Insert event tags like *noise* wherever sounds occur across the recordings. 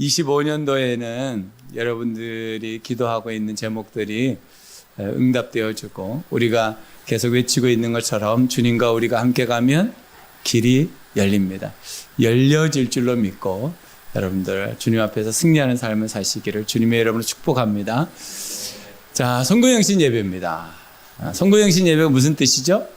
25년도에는 여러분들이 기도하고 있는 제목들이 에, 응답되어지고 우리가 계속 외치고 있는 것처럼 주님과 우리가 함께 가면 길이 열립니다. 열려질 줄로 믿고 여러분들 주님 앞에서 승리하는 삶을 사시기를 주님의 여러분을 축복합니다. 자, 송구영신 예배입니다. 아, 송구영신 예배가 무슨 뜻이죠?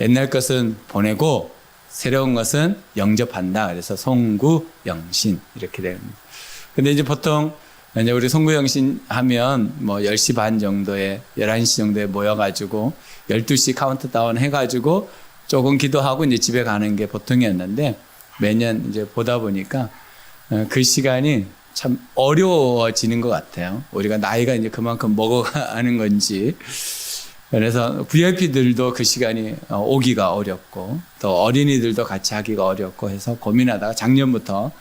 옛날 것은 보내고 새로운 것은 영접한다. 그래서 송구 영신 이렇게 됩니다. 근데 이제 보통 이제 우리 송구 영신 하면 뭐 10시 반 정도에 11시 정도에 모여 가지고 12시 카운트다운 해 가지고 조금 기도하고 이제 집에 가는 게 보통이었는데 매년 이제 보다 보니까 어, 그 시간이 참 어려워지는 것 같아요. 우리가 나이가 이제 그만큼 먹어가는 건지. 그래서 VIP들도 그 시간이 어, 오기가 어렵고 또 어린이들도 같이 하기가 어렵고 해서 고민하다가 작년부터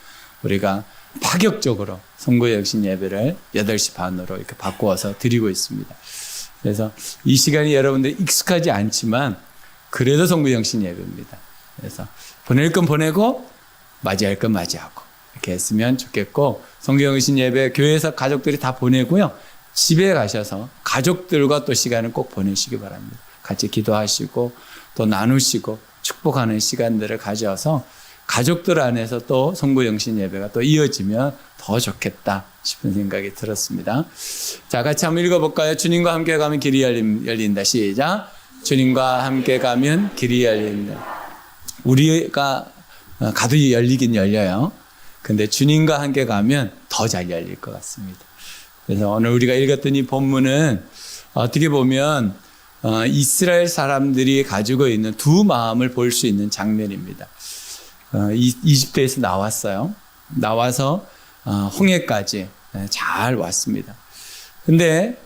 우리가 파격적으로 송구 역신 예배를 8시 반으로 이렇게 바꾸어서 드리고 있습니다. 그래서 이 시간이 여러분들 익숙하지 않지만 그래도 송구 영신 예배입니다. 그래서 보낼 건 보내고 맞이할 건 맞이하고 이렇게 했으면 좋겠고 영신 예배 교회에서 가족들이 다 보내고요. 집에 가셔서 가족들과 또 시간을 꼭 보내시기 바랍니다. 같이 기도하시고 또 나누시고 축복하는 시간들을 가져서 가족들 안에서 또 송구영신 예배가 또 이어지면 더 좋겠다 싶은 생각이 들었습니다. 자, 같이 한번 읽어볼까요? 주님과 함께 가면 길이 열린, 열린다. 시작. 주님과 함께 가면 길이 열린다. 우리가 어, 가도 열리긴 열려요. 근데 주님과 함께 가면 더 잘 열릴 것 같습니다. 그래서 오늘 우리가 읽었던 이 본문은 어떻게 보면 어, 이스라엘 사람들이 가지고 있는 두 마음을 볼 수 있는 장면입니다. 어, 이, 이집트에서 나왔어요. 나와서 어, 홍해까지 네, 잘 왔습니다. 근데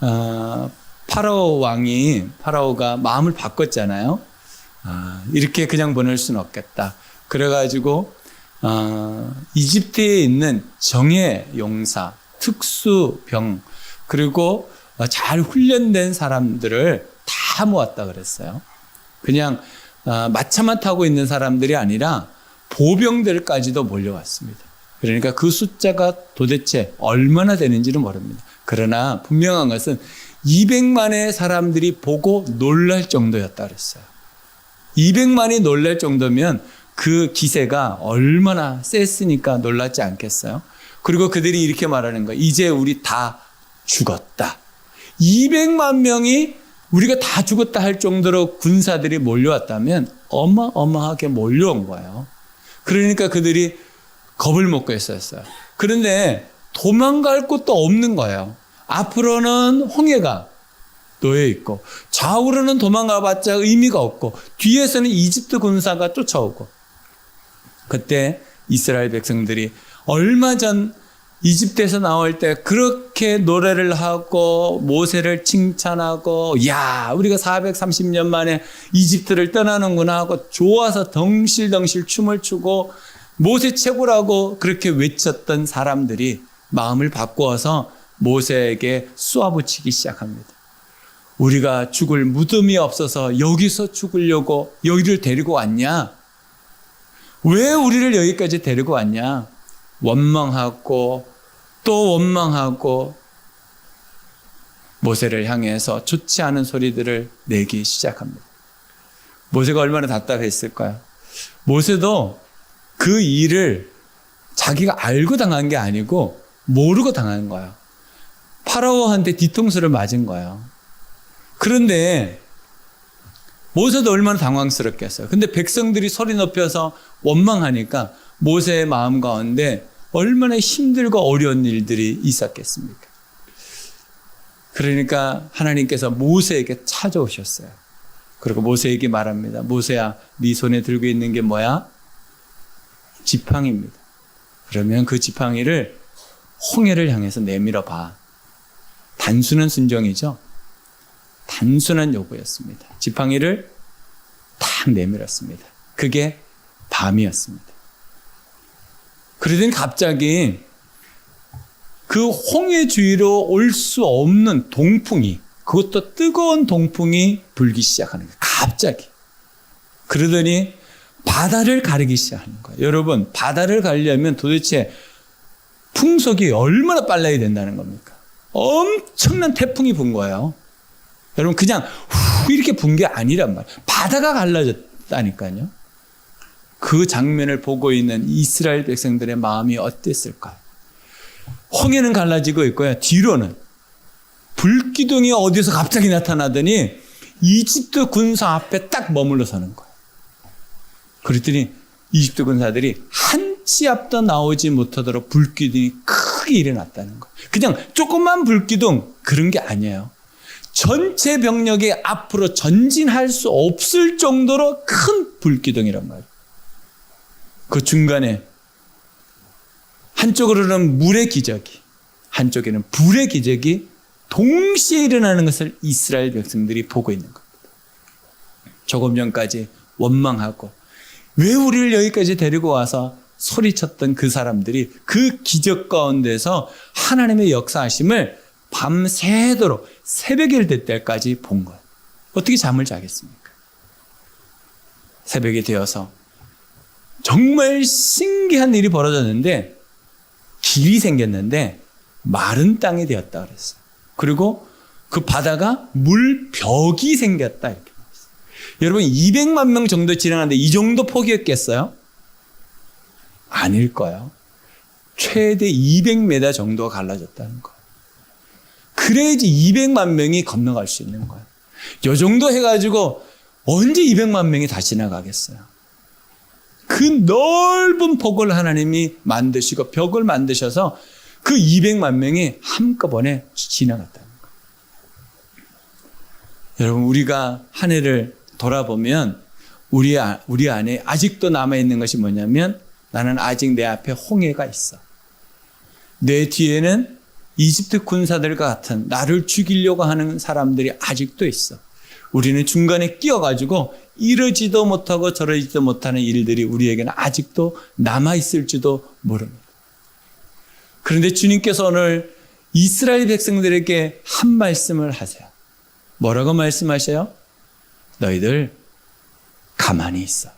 어, 파라오 왕이 파라오가 마음을 바꿨잖아요. 아, 이렇게 그냥 보낼 수는 없겠다. 그래가지고 어, 이집트에 있는 정예 용사, 특수병 그리고 어, 잘 훈련된 사람들을 다 모았다 그랬어요. 그냥 어, 마차만 타고 있는 사람들이 아니라 보병들까지도 몰려왔습니다. 그러니까 그 숫자가 도대체 얼마나 되는지는 모릅니다. 그러나 분명한 것은 200만의 사람들이 보고 놀랄 정도였다 그랬어요. 200만이 놀랄 정도면 그 기세가 얼마나 셌으니까 놀랐지 않겠어요? 그리고 그들이 이렇게 말하는 거예요. 이제 우리 다 죽었다. 200만 명이 우리가 다 죽었다 할 정도로 군사들이 몰려왔다면 어마어마하게 몰려온 거예요. 그러니까 그들이 겁을 먹고 있었어요. 그런데 도망갈 곳도 없는 거예요. 앞으로는 홍해가 놓여 있고 좌우로는 도망가 봤자 의미가 없고 뒤에서는 이집트 군사가 쫓아오고 그때 이스라엘 백성들이 얼마 전 이집트에서 나올 때 그렇게 노래를 하고 모세를 칭찬하고 야 우리가 430년 만에 이집트를 떠나는구나 하고 좋아서 덩실덩실 춤을 추고 모세 최고라고 그렇게 외쳤던 사람들이 마음을 바꾸어서 모세에게 쏘아붙이기 시작합니다. 우리가 죽을 무덤이 없어서 여기서 죽으려고 여기를 데리고 왔냐? 왜 우리를 여기까지 데리고 왔냐? 원망하고 또 원망하고 모세를 향해서 좋지 않은 소리들을 내기 시작합니다. 모세가 얼마나 답답했을까요? 모세도 그 일을 자기가 알고 당한 게 아니고 모르고 당한 거예요. 파라오한테 뒤통수를 맞은 거예요. 그런데 모세도 얼마나 당황스럽겠어요. 근데 백성들이 소리 높여서 원망하니까 모세의 마음 가운데 얼마나 힘들고 어려운 일들이 있었겠습니까? 그러니까 하나님께서 모세에게 찾아오셨어요. 그리고 모세에게 말합니다. 모세야, 네 손에 들고 있는 게 뭐야? 지팡이입니다. 그러면 그 지팡이를 홍해를 향해서 내밀어 봐. 단순한 순종이죠. 단순한 요구였습니다. 지팡이를 탁 내밀었습니다. 그게 밤이었습니다. 그러더니 갑자기 그 홍해 주위로 올 수 없는 동풍이 그것도 뜨거운 동풍이 불기 시작하는 거예요. 갑자기. 그러더니 바다를 가르기 시작하는 거예요. 여러분, 바다를 가려면 도대체 풍속이 얼마나 빨라야 된다는 겁니까? 엄청난 태풍이 분 거예요. 여러분, 그냥 후 이렇게 분 게 아니란 말이에요. 바다가 갈라졌다니까요. 그 장면을 보고 있는 이스라엘 백성들의 마음이 어땠을까요? 홍해는 갈라지고 있고요. 뒤로는 불기둥이 어디서 갑자기 나타나더니 이집트 군사 앞에 딱 머물러 서는 거예요. 그랬더니 이집트 군사들이 한 치 앞도 나오지 못하도록 불기둥이 크게 일어났다는 거예요. 그냥 조그만 불기둥 그런 게 아니에요. 전체 병력이 앞으로 전진할 수 없을 정도로 큰 불기둥이란 말이에요. 그 중간에 한쪽으로는 물의 기적이, 한쪽에는 불의 기적이 동시에 일어나는 것을 이스라엘 백성들이 보고 있는 겁니다. 조금 전까지 원망하고 왜 우리를 여기까지 데리고 와서 소리쳤던 그 사람들이 그 기적 가운데서 하나님의 역사하심을 밤새도록 새벽이 될 때까지 본 거예요. 어떻게 잠을 자겠습니까? 새벽이 되어서 정말 신기한 일이 벌어졌는데 길이 생겼는데 마른 땅이 되었다 그랬어요. 그리고 그 바다가 물벽이 생겼다 이렇게 말했어요. 여러분 200만 명 정도 지나가는데 이 정도 폭이었겠어요? 아닐 거예요. 최대 200m 정도가 갈라졌다는 거예요. 그래야지 200만 명이 건너갈 수 있는 거예요. 요 정도 해가지고 언제 200만 명이 다 지나가겠어요? 그 넓은 폭을 하나님이 만드시고 벽을 만드셔서 그 200만 명이 한꺼번에 지나갔다는 거예요. 여러분, 우리가 한 해를 돌아보면 우리, 아- 우리 안에 아직도 남아있는 것이 뭐냐면 나는 아직 내 앞에 홍해가 있어. 내 뒤에는 이집트 군사들과 같은 나를 죽이려고 하는 사람들이 아직도 있어. 우리는 중간에 끼어가지고 이러지도 못하고 저러지도 못하는 일들이 우리에게는 아직도 남아있을지도 모릅니다. 그런데 주님께서 오늘 이스라엘 백성들에게 한 말씀을 하세요. 뭐라고 말씀하셔요? 너희들 가만히 있어.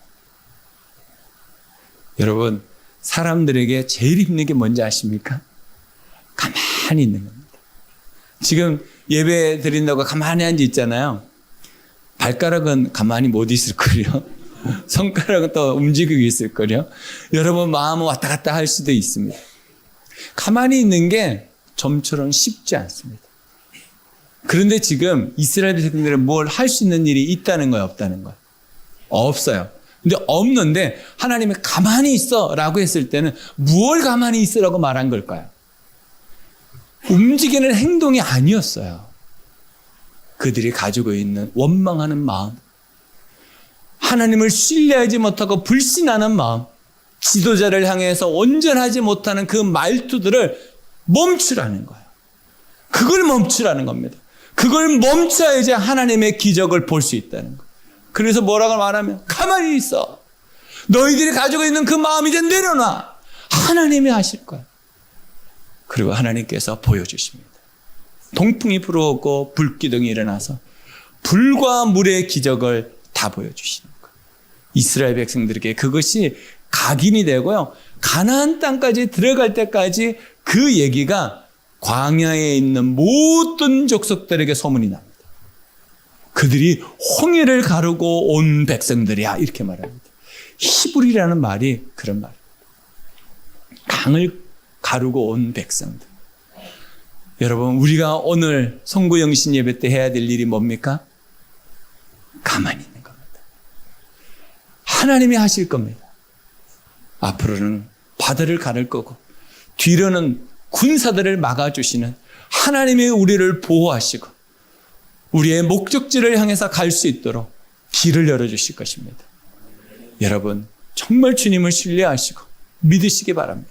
여러분, 사람들에게 제일 힘든 게 뭔지 아십니까? 가만히 있는 겁니다. 지금 예배 드린다고 가만히 앉아 있잖아요. 발가락은 가만히 못 있을 거요. *laughs* 손가락은 또 움직이고 있을 거요. 여러분 마음은 왔다 갔다 할 수도 있습니다. 가만히 있는 게 좀처럼 쉽지 않습니다. 그런데 지금 이스라엘 백성들은 뭘 할 수 있는 일이 있다는 거예요, 없다는 거예요? 없어요. 근데 없는데 하나님이 가만히 있어 라고 했을 때는 무얼 가만히 있으라고 말한 걸까요? 움직이는 행동이 아니었어요. 그들이 가지고 있는 원망하는 마음, 하나님을 신뢰하지 못하고 불신하는 마음, 지도자를 향해서 온전하지 못하는 그 말투들을 멈추라는 거예요. 그걸 멈추라는 겁니다. 그걸 멈춰야지 하나님의 기적을 볼 수 있다는 거예요. 그래서 뭐라고 말하면 가만히 있어. 너희들이 가지고 있는 그 마음 이제 내려놔. 하나님이 하실 거야. 그리고 하나님께서 보여주십니다. 동풍이 불어오고 불기둥이 일어나서 불과 물의 기적을 다 보여주시는 거예요. 이스라엘 백성들에게 그것이 각인이 되고요. 가나안 땅까지 들어갈 때까지 그 얘기가 광야에 있는 모든 족속들에게 소문이 납니다. 그들이 홍해를 가르고 온 백성들이야 이렇게 말합니다. 히브리라는 말이 그런 말입니다. 강을 가르고 온 백성들. 여러분 우리가 오늘 송구영신 예배 때 해야 될 일이 뭡니까? 가만히 있는 겁니다. 하나님이 하실 겁니다. 앞으로는 바다를 가를 거고 뒤로는 군사들을 막아주시는 하나님이 우리를 보호하시고 우리의 목적지를 향해서 갈 수 있도록 길을 열어주실 것입니다. 여러분 정말 주님을 신뢰하시고 믿으시기 바랍니다.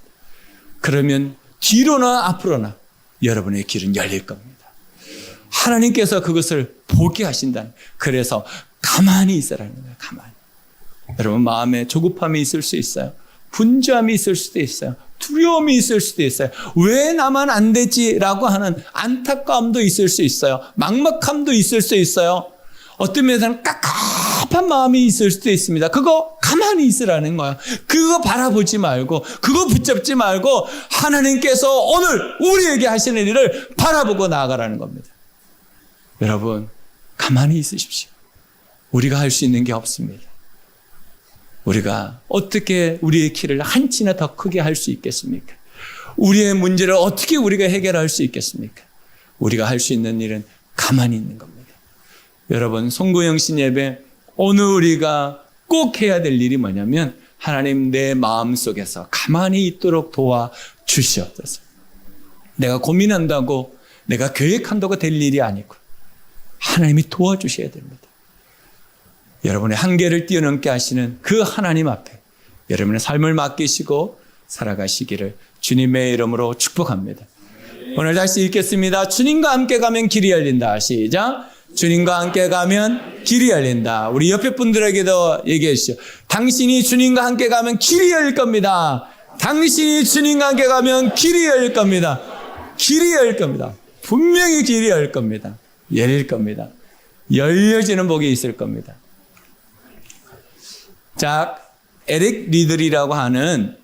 그러면 뒤로나 앞으로나 여러분의 길은 열릴 겁니다. 하나님께서 그것을 보게 하신다는 그래서 가만히 있으라는 거예요. 가만히. 여러분 마음에 조급함이 있을 수 있어요. 분주함이 있을 수도 있어요. 두려움이 있을 수도 있어요. 왜 나만 안 되지라고 하는 안타까움도 있을 수 있어요. 막막함도 있을 수 있어요. 어떤 면에서는 답답한 마음이 있을 수도 있습니다. 그거 가만히 있으라는 거야. 그거 바라보지 말고, 그거 붙잡지 말고, 하나님께서 오늘 우리에게 하시는 일을 바라보고 나아가라는 겁니다. 여러분, 가만히 있으십시오. 우리가 할 수 있는 게 없습니다. 우리가 어떻게 우리의 키를 한 치나 더 크게 할 수 있겠습니까? 우리의 문제를 어떻게 우리가 해결할 수 있겠습니까? 우리가 할 수 있는 일은 가만히 있는 겁니다. 여러분, 송구영신 예배, 오늘 우리가 꼭 해야 될 일이 뭐냐면, 하나님 내 마음 속에서 가만히 있도록 도와 주시옵소서. 내가 고민한다고, 내가 계획한다고 될 일이 아니고, 하나님이 도와주셔야 됩니다. 여러분의 한계를 뛰어넘게 하시는 그 하나님 앞에 여러분의 삶을 맡기시고 살아가시기를 주님의 이름으로 축복합니다. 오늘 다시 읽겠습니다. 주님과 함께 가면 길이 열린다. 시작. 주님과 함께 가면 길이 열린다. 우리 옆에 분들에게도 얘기해 주시죠. 당신이 주님과 함께 가면 길이 열릴 겁니다. 당신이 주님과 함께 가면 길이 열릴 겁니다. 길이 열릴 겁니다. 분명히 길이 열릴 겁니다. 열릴 겁니다. 열려지는 복이 있을 겁니다. 자, 에릭 리들이라고 하는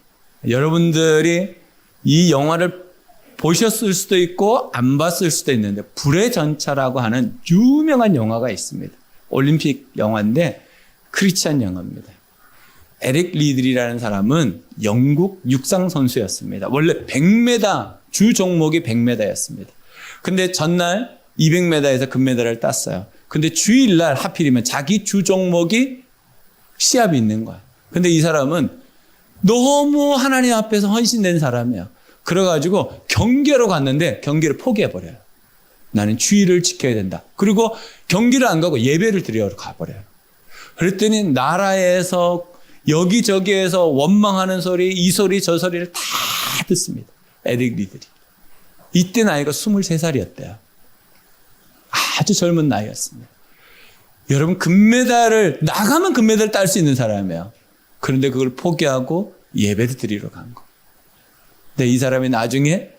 여러분들이 이 영화를 보셨을 수도 있고 안 봤을 수도 있는데 불의 전차라고 하는 유명한 영화가 있습니다. 올림픽 영화인데 크리스찬 영화입니다. 에릭 리들이라는 사람은 영국 육상 선수였습니다. 원래 100m 주 종목이 100m였습니다. 근데 전날 200m에서 금메달을 땄어요. 근데 주일날 하필이면 자기 주 종목이 시합이 있는 거야. 근데 이 사람은 너무 하나님 앞에서 헌신된 사람이야. 그래가지고 경기로 갔는데 경기를 포기해버려요. 나는 주의를 지켜야 된다. 그리고 경기를 안 가고 예배를 드리러 가버려요. 그랬더니 나라에서 여기저기에서 원망하는 소리, 이 소리, 저 소리를 다 듣습니다. 에릭리들이. 이때 나이가 23살이었대요. 아주 젊은 나이였습니다. 여러분 금메달을 나가면 금메달 딸 수 있는 사람이에요. 그런데 그걸 포기하고 예배를 드리러 간 거. 근데 이 사람이 나중에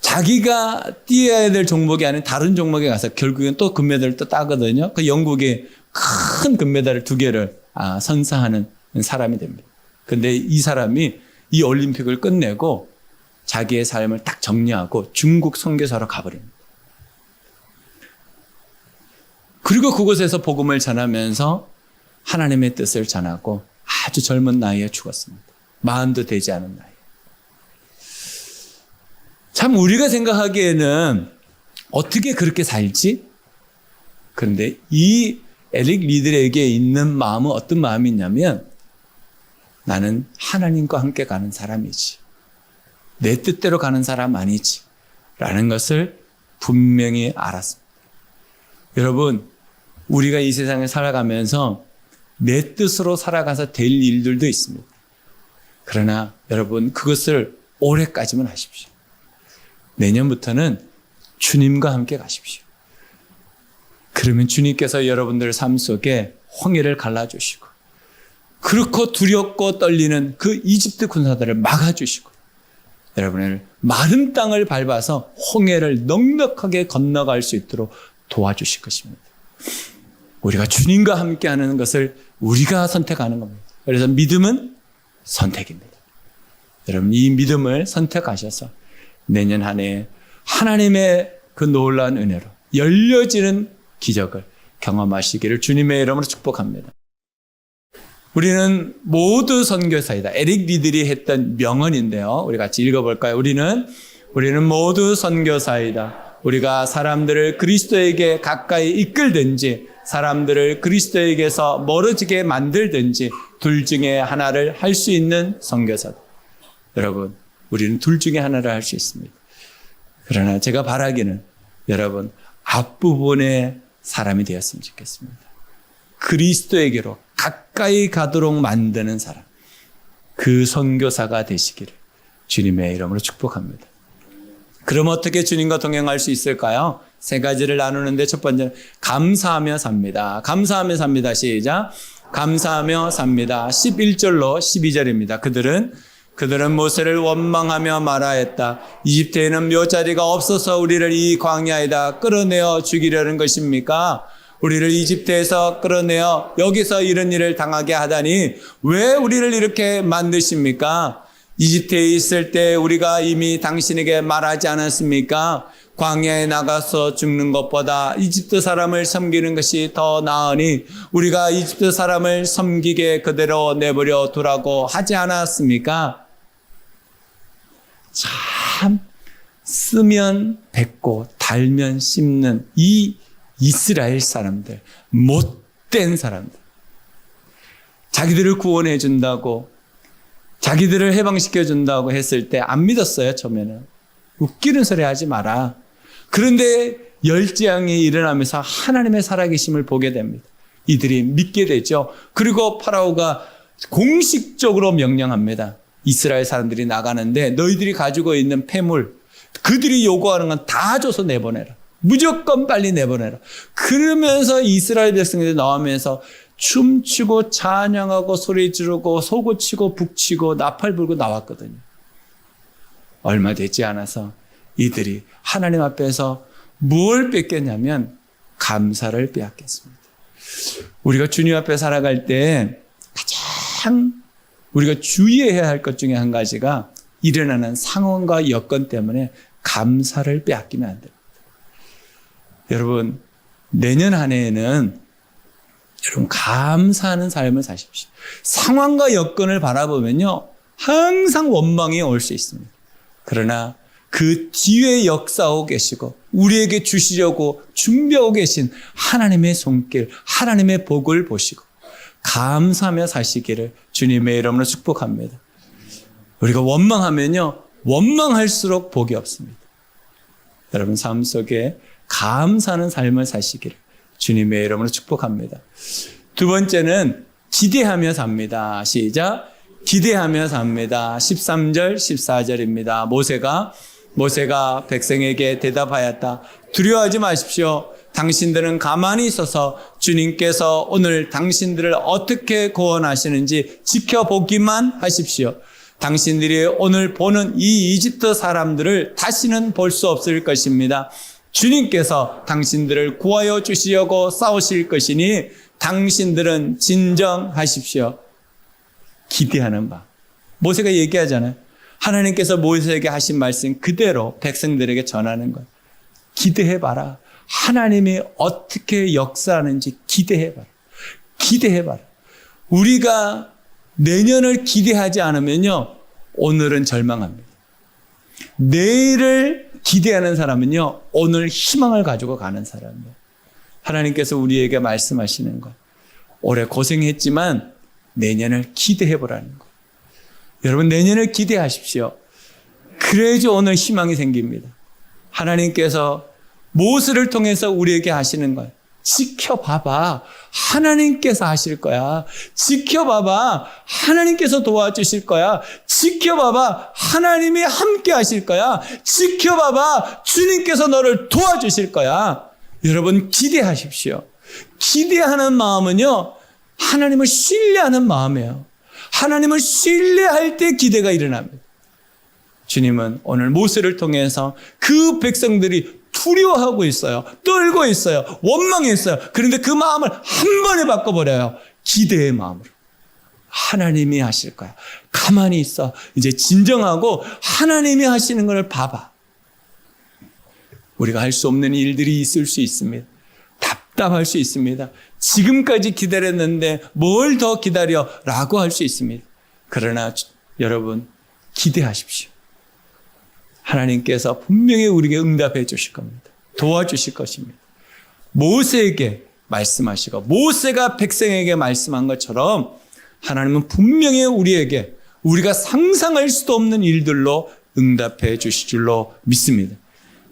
자기가 뛰어야 될 종목이 아닌 다른 종목에 가서 결국엔 또 금메달을 또 따거든요. 그 영국의 큰 금메달을 두 개를 아, 선사하는 사람이 됩니다. 근데 이 사람이 이 올림픽을 끝내고 자기의 삶을 딱 정리하고 중국 선교사로 가버립니다. 그리고 그곳에서 복음을 전하면서 하나님의 뜻을 전하고 아주 젊은 나이에 죽었습니다. 마흔도 되지 않은 나이. 참 우리가 생각하기에는 어떻게 그렇게 살지? 그런데 이 에릭 리들에게 있는 마음은 어떤 마음이 있냐면 나는 하나님과 함께 가는 사람이지. 내 뜻대로 가는 사람 아니지. 라는 것을 분명히 알았습니다. 여러분, 우리가 이 세상에 살아가면서 내 뜻으로 살아가서 될 일들도 있습니다. 그러나 여러분, 그것을 올해까지만 하십시오. 내년부터는 주님과 함께 가십시오. 그러면 주님께서 여러분들 삶 속에 홍해를 갈라주시고, 그렇고 두렵고 떨리는 그 이집트 군사들을 막아주시고, 여러분을 마른 땅을 밟아서 홍해를 넉넉하게 건너갈 수 있도록 도와주실 것입니다. 우리가 주님과 함께 하는 것을 우리가 선택하는 겁니다. 그래서 믿음은 선택입니다. 여러분, 이 믿음을 선택하셔서 내년 한 해 하나님의 그 놀라운 은혜로 열려지는 기적을 경험하시기를 주님의 이름으로 축복합니다. 우리는 모두 선교사이다. 에릭 리들이 했던 명언인데요. 우리 같이 읽어볼까요? 우리는 우리는 모두 선교사이다. 우리가 사람들을 그리스도에게 가까이 이끌든지 사람들을 그리스도에게서 멀어지게 만들든지 둘 중에 하나를 할 수 있는 선교사다. 여러분, 우리는 둘 중에 하나를 할 수 있습니다. 그러나 제가 바라기는 여러분 앞부분의 사람이 되었으면 좋겠습니다. 그리스도에게로 가까이 가도록 만드는 사람. 그 선교사가 되시기를 주님의 이름으로 축복합니다. 그럼 어떻게 주님과 동행할 수 있을까요? 세 가지를 나누는데 첫 번째 감사하며 삽니다. 감사하며 삽니다. 시작. 감사하며 삽니다. 11절로 12절입니다. 그들은 그들은 모세를 원망하며 말하였다. 이집트에는 묘자리가 없어서 우리를 이 광야에다 끌어내어 죽이려는 것입니까? 우리를 이집트에서 끌어내어 여기서 이런 일을 당하게 하다니 왜 우리를 이렇게 만드십니까? 이집트에 있을 때 우리가 이미 당신에게 말하지 않았습니까? 광야에 나가서 죽는 것보다 이집트 사람을 섬기는 것이 더 나으니 우리가 이집트 사람을 섬기게 그대로 내버려 두라고 하지 않았습니까? 참 쓰면 뱉고 달면 씹는 이 이스라엘 사람들 못된 사람들. 자기들을 구원해 준다고 자기들을 해방시켜 준다고 했을 때 안 믿었어요 처음에는. 웃기는 소리 하지 마라. 그런데 열재앙이 일어나면서 하나님의 살아계심을 보게 됩니다. 이들이 믿게 되죠. 그리고 파라오가 공식적으로 명령합니다 이스라엘 사람들이 나가는데 너희들이 가지고 있는 폐물 그들이 요구하는 건 다 줘서 내보내라. 무조건 빨리 내보내라. 그러면서 이스라엘 백성들이 나오면서 춤추고 찬양하고 소리 지르고 소고치고 북치고 나팔 불고 나왔거든요. 얼마 되지 않아서 이들이 하나님 앞에서 뭘 뺏겼냐면 감사를 빼앗겼습니다. 우리가 주님 앞에 살아갈 때 가장 우리가 주의해야 할 것 중에 한 가지가 일어나는 상황과 여건 때문에 감사를 빼앗기면 안 됩니다. 여러분, 내년 한 해에는 여러분 감사하는 삶을 사십시오. 상황과 여건을 바라보면요. 항상 원망이 올 수 있습니다. 그러나 그 뒤에 역사하고 계시고 우리에게 주시려고 준비하고 계신 하나님의 손길, 하나님의 복을 보시고 감사하며 사시기를 주님의 이름으로 축복합니다. 우리가 원망하면요, 원망할수록 복이 없습니다. 여러분 삶 속에 감사하는 삶을 사시기를 주님의 이름으로 축복합니다. 두 번째는 기대하며 삽니다. 시작. 기대하며 삽니다. 13절, 14절입니다. 모세가 모세가 백성에게 대답하였다. 두려워하지 마십시오. 당신들은 가만히 있어서 주님께서 오늘 당신들을 어떻게 구원하시는지 지켜보기만 하십시오. 당신들이 오늘 보는 이 이집트 사람들을 다시는 볼 수 없을 것입니다. 주님께서 당신들을 구하여 주시려고 싸우실 것이니 당신들은 진정하십시오. 기대하는 바. 모세가 얘기하잖아요. 하나님께서 모세에게 하신 말씀 그대로 백성들에게 전하는 것. 기대해봐라. 하나님이 어떻게 역사하는지 기대해봐라. 기대해봐라. 우리가 내년을 기대하지 않으면요, 오늘은 절망합니다. 내일을 기대하는 사람은요, 오늘 희망을 가지고 가는 사람이에요. 하나님께서 우리에게 말씀하시는 것. 올해 고생했지만 내년을 기대해 보라는 것. 여러분, 내년을 기대하십시오. 그래야지 오늘 희망이 생깁니다. 하나님께서 모세를 통해서 우리에게 하시는 거예요. 지켜봐봐. 하나님께서 하실 거야. 지켜봐봐. 하나님께서 도와주실 거야. 지켜봐봐. 하나님이 함께 하실 거야. 지켜봐봐. 주님께서 너를 도와주실 거야. 여러분, 기대하십시오. 기대하는 마음은요, 하나님을 신뢰하는 마음이에요. 하나님을 신뢰할 때 기대가 일어납니다. 주님은 오늘 모세를 통해서 그 백성들이 두려워하고 있어요. 떨고 있어요. 원망했어요. 그런데 그 마음을 한 번에 바꿔버려요. 기대의 마음으로. 하나님이 하실 거야. 가만히 있어. 이제 진정하고 하나님이 하시는 걸 봐봐. 우리가 할 수 없는 일들이 있을 수 있습니다. 답답할 수 있습니다. 지금까지 기다렸는데 뭘 더 기다려? 라고 할 수 있습니다. 그러나 여러분, 기대하십시오. 하나님께서 분명히 우리에게 응답해 주실 겁니다. 도와주실 것입니다. 모세에게 말씀하시고 모세가 백성에게 말씀한 것처럼 하나님은 분명히 우리에게 우리가 상상할 수도 없는 일들로 응답해 주실 줄로 믿습니다.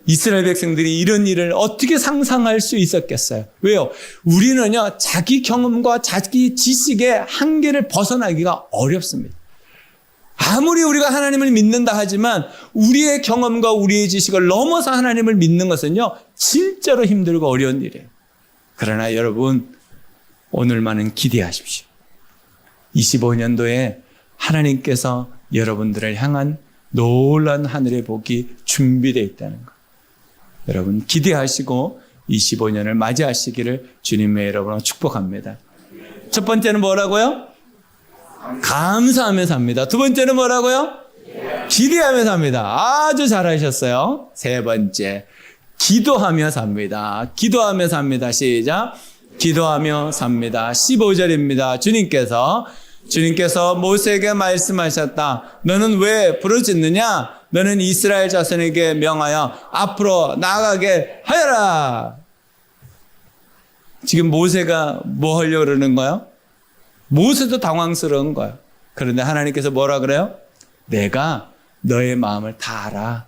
이스라엘 백성들이 이런 일을 어떻게 상상할 수 있었겠어요? 왜요? 우리는요, 자기 경험과 자기 지식의 한계를 벗어나기가 어렵습니다. 아무리 우리가 하나님을 믿는다 하지만 우리의 경험과 우리의 지식을 넘어서 하나님을 믿는 것은요, 진짜로 힘들고 어려운 일이에요. 그러나 여러분, 오늘만은 기대하십시오. 25년도에 하나님께서 여러분들을 향한 놀란 하늘의 복이 준비되어 있다는 것. 여러분, 기대하시고 25년을 맞이하시기를 주님의 여러분을 축복합니다. 첫 번째는 뭐라고요? 감사하며 삽니다. 두 번째는 뭐라고요? 기대하며 삽니다. 아주 잘하셨어요. 세 번째, 기도하며 삽니다. 기도하며 삽니다. 시작. 기도하며 삽니다. 15절입니다. 주님께서 주님께서 모세에게 말씀하셨다. 너는 왜 부르짖느냐? 너는 이스라엘 자손에게 명하여 앞으로 나가게 하여라. 지금 모세가 뭐 하려고 그러는 거예 요? 모세도 당황스러운 거예요. 그런데 하나님께서 뭐라 그래요? 내가 너의 마음을 다 알아.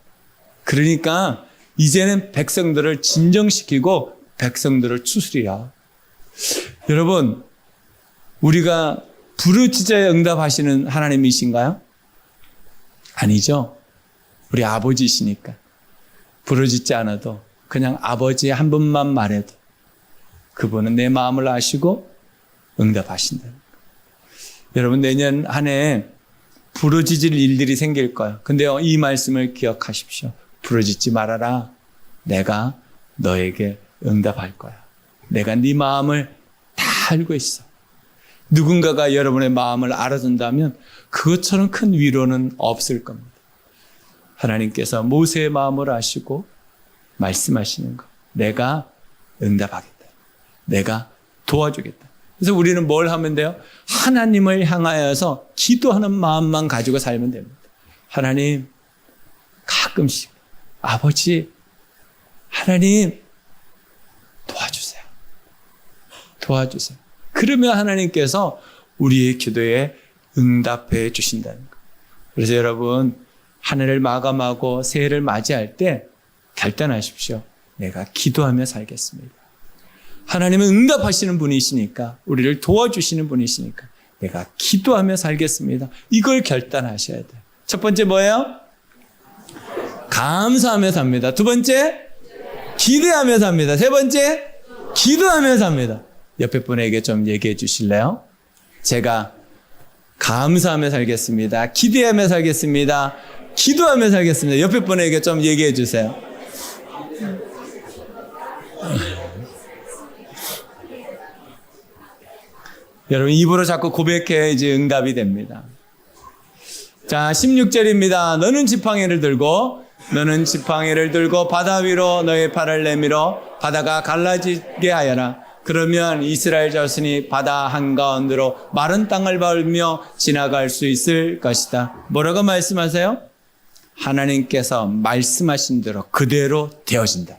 그러니까 이제는 백성들을 진정시키고 백성들을 추스리라. 여러분, 우리가 부르짖어야 응답하시는 하나님이신가요? 아니죠. 우리 아버지시니까. 부르짖지 않아도 그냥 아버지 한 분만 말해도 그분은 내 마음을 아시고 응답하신다. 여러분 내년 한 해 부르짖을 일들이 생길 거예요. 근데 이 말씀을 기억하십시오. 부르짖지 말아라. 내가 너에게 응답할 거야. 내가 네 마음을 다 알고 있어. 누군가가 여러분의 마음을 알아준다면 그것처럼 큰 위로는 없을 겁니다. 하나님께서 모세의 마음을 아시고 말씀하시는 거. 내가 응답하겠다. 내가 도와주겠다. 그래서 우리는 뭘 하면 돼요? 하나님을 향하여서 기도하는 마음만 가지고 살면 됩니다. 하나님, 가끔씩, 아버지, 하나님, 도와주세요. 도와주세요. 그러면 하나님께서 우리의 기도에 응답해 주신다는 거. 그래서 여러분, 한 해를 마감하고 새해를 맞이할 때 결단하십시오. 내가 기도하며 살겠습니다. 하나님은 응답하시는 분이시니까 우리를 도와주시는 분이시니까 내가 기도하며 살겠습니다. 이걸 결단하셔야 돼요. 첫 번째 뭐예요? 감사하며 삽니다. 두 번째 기대하며 삽니다. 세 번째 기도하며 삽니다. 옆에 분에게 좀 얘기해 주실래요? 제가 감사하며 살겠습니다. 기대하며 살겠습니다. 기도하며 살겠습니다. 옆에 분에게 좀 얘기해 주세요. 여러분 입으로 자꾸 고백해 이제 응답이 됩니다. 자, 16절입니다. 너는 지팡이를 들고 너는 지팡이를 들고 바다 위로 너의 팔을 내밀어 바다가 갈라지게 하여라. 그러면 이스라엘 자손이 바다 한가운데로 마른 땅을 밟으며 지나갈 수 있을 것이다. 뭐라고 말씀하세요? 하나님께서 말씀하신 대로 그대로 되어진다.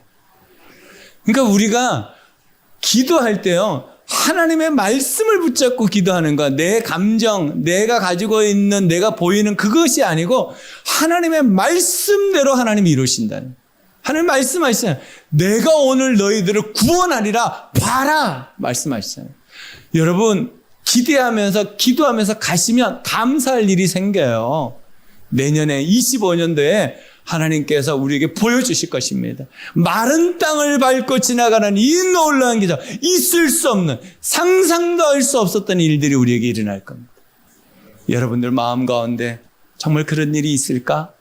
그러니까 우리가 기도할 때요. 하나님의 말씀을 붙잡고 기도하는 것, 내 감정, 내가 가지고 있는, 내가 보이는 그것이 아니고 하나님의 말씀대로 하나님이 이루신다는. 하나님 말씀하시잖아요. 내가 오늘 너희들을 구원하리라 봐라 말씀하시잖아요. 여러분 기대하면서 기도하면서 가시면 감사할 일이 생겨요. 내년에 25년도에 하나님께서 우리에게 보여주실 것입니다. 마른 땅을 밟고 지나가는 이 놀라운 기적, 있을 수 없는, 상상도 할 수 없었던 일들이 우리에게 일어날 겁니다. 여러분들 마음 가운데 정말 그런 일이 있을까?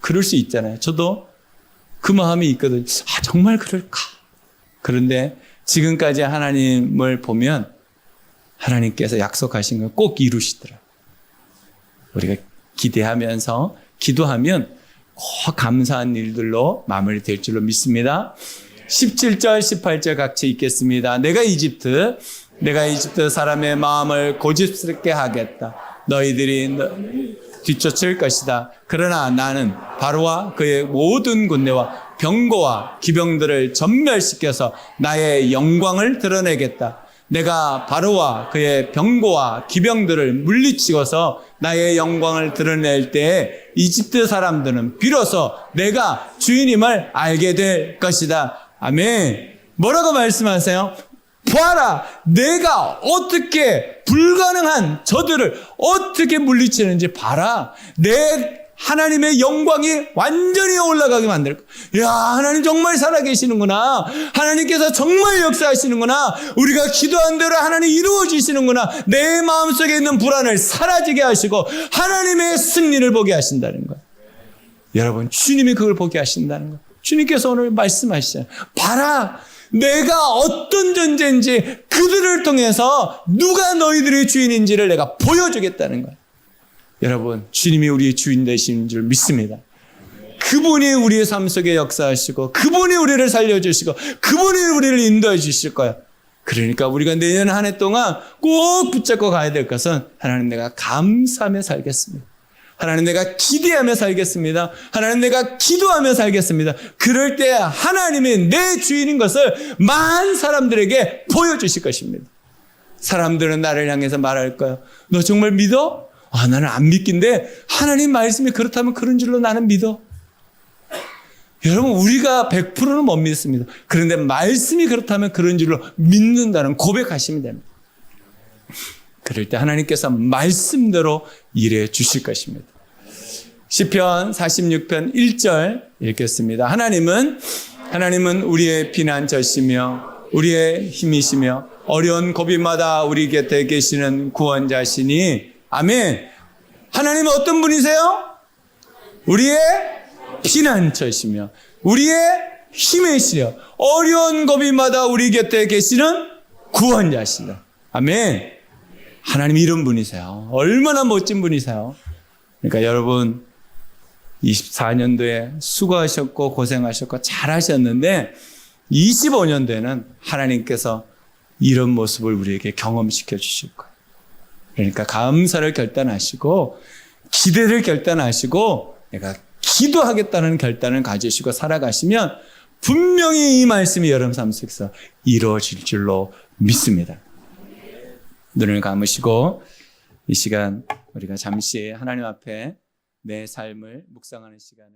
그럴 수 있잖아요. 저도 그 마음이 있거든요. 아, 정말 그럴까? 그런데 지금까지 하나님을 보면 하나님께서 약속하신 걸 꼭 이루시더라. 우리가 기대하면서 기도하면 꼭 감사한 일들로 마무리될 줄로 믿습니다. 17절, 18절 같이 읽겠습니다. 내가 이집트, 내가 이집트 사람의 마음을 고집스럽게 하겠다. 너희들이 뒤쫓을 것이다. 그러나 나는 바로와 그의 모든 군대와 병거와 기병들을 전멸시켜서 나의 영광을 드러내겠다. 내가 바로와 그의 병거와 기병들을 물리치고서 나의 영광을 드러낼 때에 이집트 사람들은 비로소 내가 주인임을 알게 될 것이다. 아멘. 뭐라고 말씀하세요? 보아라, 내가 어떻게 불가능한 저들을 어떻게 물리치는지 봐라. 내 하나님의 영광이 완전히 올라가게 만들 거야. 야, 하나님 정말 살아계시는구나. 하나님께서 정말 역사하시는구나. 우리가 기도한 대로 하나님 이루어지시는구나. 내 마음속에 있는 불안을 사라지게 하시고 하나님의 승리를 보게 하신다는 거야. 여러분, 주님이 그걸 보게 하신다는 거. 주님께서 오늘 말씀하시잖아요. 봐라! 내가 어떤 존재인지 그들을 통해서 누가 너희들의 주인인지를 내가 보여주겠다는 거예요. 여러분, 주님이 우리의 주인 되신 줄 믿습니다. 그분이 우리의 삶 속에 역사하시고, 그분이 우리를 살려주시고, 그분이 우리를 인도해 주실 거예요. 그러니까 우리가 내년 한 해 동안 꼭 붙잡고 가야 될 것은 하나님 내가 감사하며 살겠습니다. 하나님 내가 기대하며 살겠습니다. 하나님 내가 기도하며 살겠습니다. 그럴 때 하나님이 내 주인인 것을 많은 사람들에게 보여주실 것입니다. 사람들은 나를 향해서 말할 거예요. 너 정말 믿어? 아, 나는 안 믿긴데 하나님 말씀이 그렇다면 그런 줄로 나는 믿어. 여러분, 우리가 100%는 못 믿습니다. 그런데 말씀이 그렇다면 그런 줄로 믿는다는 고백하시면 됩니다. 그럴 때 하나님께서 말씀대로 일해 주실 것입니다. 시편 46편 1절 읽겠습니다. 하나님은 하나님은 우리의 피난처시며 우리의 힘이시며 어려운 고비마다 우리 곁에 계시는 구원자시니 아멘. 하나님은 어떤 분이세요? 우리의 피난처시며 우리의 힘이시여 어려운 고비마다 우리 곁에 계시는 구원자시다. 아멘. 하나님 이런 분이세요. 얼마나 멋진 분이세요. 그러니까 여러분 24년도에 수고하셨고 고생하셨고 잘하셨는데 25년도에는 하나님께서 이런 모습을 우리에게 경험시켜 주실 거예요. 그러니까 감사를 결단하시고 기대를 결단하시고 내가 기도하겠다는 결단을 가지시고 살아가시면 분명히 이 말씀이 여러분 삶 속에서 이루어질 줄로 믿습니다. 눈을 감으시고 이 시간 우리가 잠시 하나님 앞에 내 삶을 묵상하는 시간을